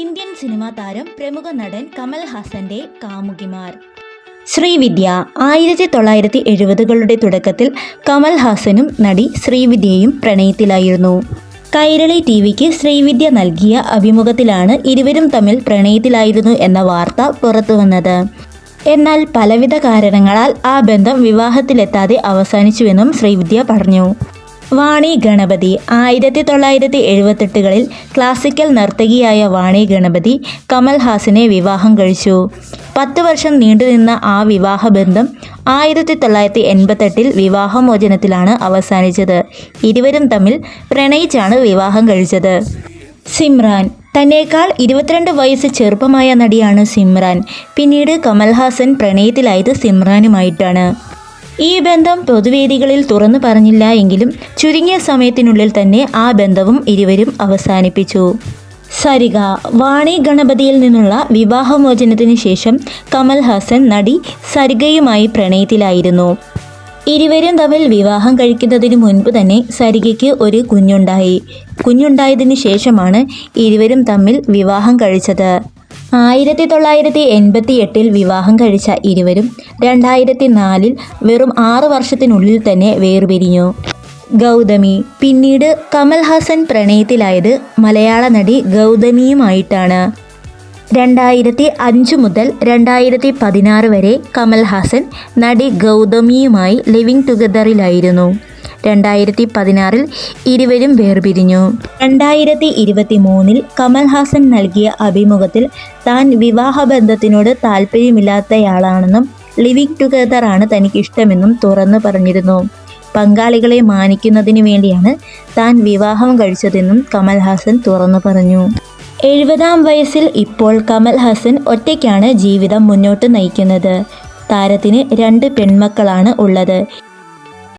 Indian cinema താരം പ്രമുഖ നടൻ കമൽ ഹാസന്റെ കാമുകിമാർ. ശ്രീവിദ്യ ആയിരത്തി തൊള്ളായിരത്തി എഴുപതുകളുടെ തുടക്കത്തിൽ കമൽ ഹാസനും നടി ശ്രീവിദ്യയും പ്രണയത്തിലായിരുന്നു. കൈരളി ടി വിക്ക് ശ്രീവിദ്യ നൽകിയ അഭിമുഖത്തിലാണ് ഇരുവരും തമ്മിൽ പ്രണയത്തിലായിരുന്നു എന്ന വാർത്ത പുറത്തുവന്നത് എന്നാൽ പലവിധ കാരണങ്ങളാൽ ആ ബന്ധം വിവാഹത്തിലെത്താതെ അവസാനിച്ചുവെന്നും ശ്രീവിദ്യ പറഞ്ഞു. വാണി ഗണപതി ആയിരത്തി തൊള്ളായിരത്തി എഴുപത്തെട്ടുകളിൽ ക്ലാസിക്കൽ നർത്തകിയായ വാണി ഗണപതി കമൽഹാസിനെ വിവാഹം കഴിച്ചു. പത്ത് വർഷം നീണ്ടുനിന്ന ആ വിവാഹബന്ധം ആയിരത്തി തൊള്ളായിരത്തി എൺപത്തെട്ടിൽ വിവാഹമോചനത്തിലാണ് അവസാനിച്ചത്. ഇരുവരും തമ്മിൽ പ്രണയിച്ചാണ് വിവാഹം കഴിച്ചത്. സിമ്രാൻ. തന്നേക്കാൾ ഇരുപത്തിരണ്ട് വയസ്സ് ചെറുപ്പമായ നടിയാണ് സിമ്രാൻ. പിന്നീട് കമൽഹാസൻ പ്രണയത്തിലായത് സിമ്രാനുമായിട്ടാണ്. ഈ ബന്ധം പൊതുവേദികളിൽ തുറന്നു പറഞ്ഞില്ല എങ്കിലും ചുരുങ്ങിയ സമയത്തിനുള്ളിൽ തന്നെ ആ ബന്ധവും ഇരുവരും അവസാനിപ്പിച്ചു. സരിക വാണി ഗണപതിയിൽ നിന്നുള്ള വിവാഹമോചനത്തിന് ശേഷം കമൽ ഹാസൻ നടി സരികയുമായി പ്രണയത്തിലായിരുന്നു. ഇരുവരും തമ്മിൽ വിവാഹം കഴിക്കുന്നതിന് മുൻപ് തന്നെ സരികയ്ക്ക് ഒരു കുഞ്ഞുണ്ടായി. കുഞ്ഞുണ്ടായതിനു ശേഷമാണ് ഇരുവരും തമ്മിൽ വിവാഹം കഴിച്ചത്. ആയിരത്തി തൊള്ളായിരത്തി എൺപത്തി എട്ടിൽ വിവാഹം കഴിച്ച ഇരുവരും രണ്ടായിരത്തി നാലിൽ വെറും ആറ് വർഷത്തിനുള്ളിൽ തന്നെ വേർപിരിഞ്ഞു. ഗൗതമി പിന്നീട് കമൽ ഹാസൻ പ്രണയത്തിലായത് മലയാള നടി ഗൗതമിയുമായിട്ടാണ്. രണ്ടായിരത്തി അഞ്ച് മുതൽ രണ്ടായിരത്തി പതിനാറ് വരെ കമൽ ഹാസൻ നടി ഗൗതമിയുമായി ലിവിംഗ് ടുഗദറിലായിരുന്നു. രണ്ടായിരത്തി പതിനാറിൽ ഇരുവരും വേർപിരിഞ്ഞു. രണ്ടായിരത്തി ഇരുപത്തി മൂന്നിൽ കമൽഹാസൻ നൽകിയ അഭിമുഖത്തിൽ താൻ വിവാഹബന്ധത്തിനോട് താല്പര്യമില്ലാത്തയാളാണെന്നും ലിവിങ് ടുഗദർ ആണ് തനിക്കിഷ്ടമെന്നും തുറന്നു പറഞ്ഞിരുന്നു. പങ്കാളികളെ മാനിക്കുന്നതിന് വേണ്ടിയാണ് താൻ വിവാഹം കഴിച്ചതെന്നും കമൽഹാസൻ തുറന്നു പറഞ്ഞു. എഴുപതാം വയസ്സിൽ ഇപ്പോൾ കമൽഹാസൻ ഒറ്റയ്ക്കാണ് ജീവിതം മുന്നോട്ട് നയിക്കുന്നത്. താരത്തിന് രണ്ട് പെൺമക്കളാണ് ഉള്ളത്.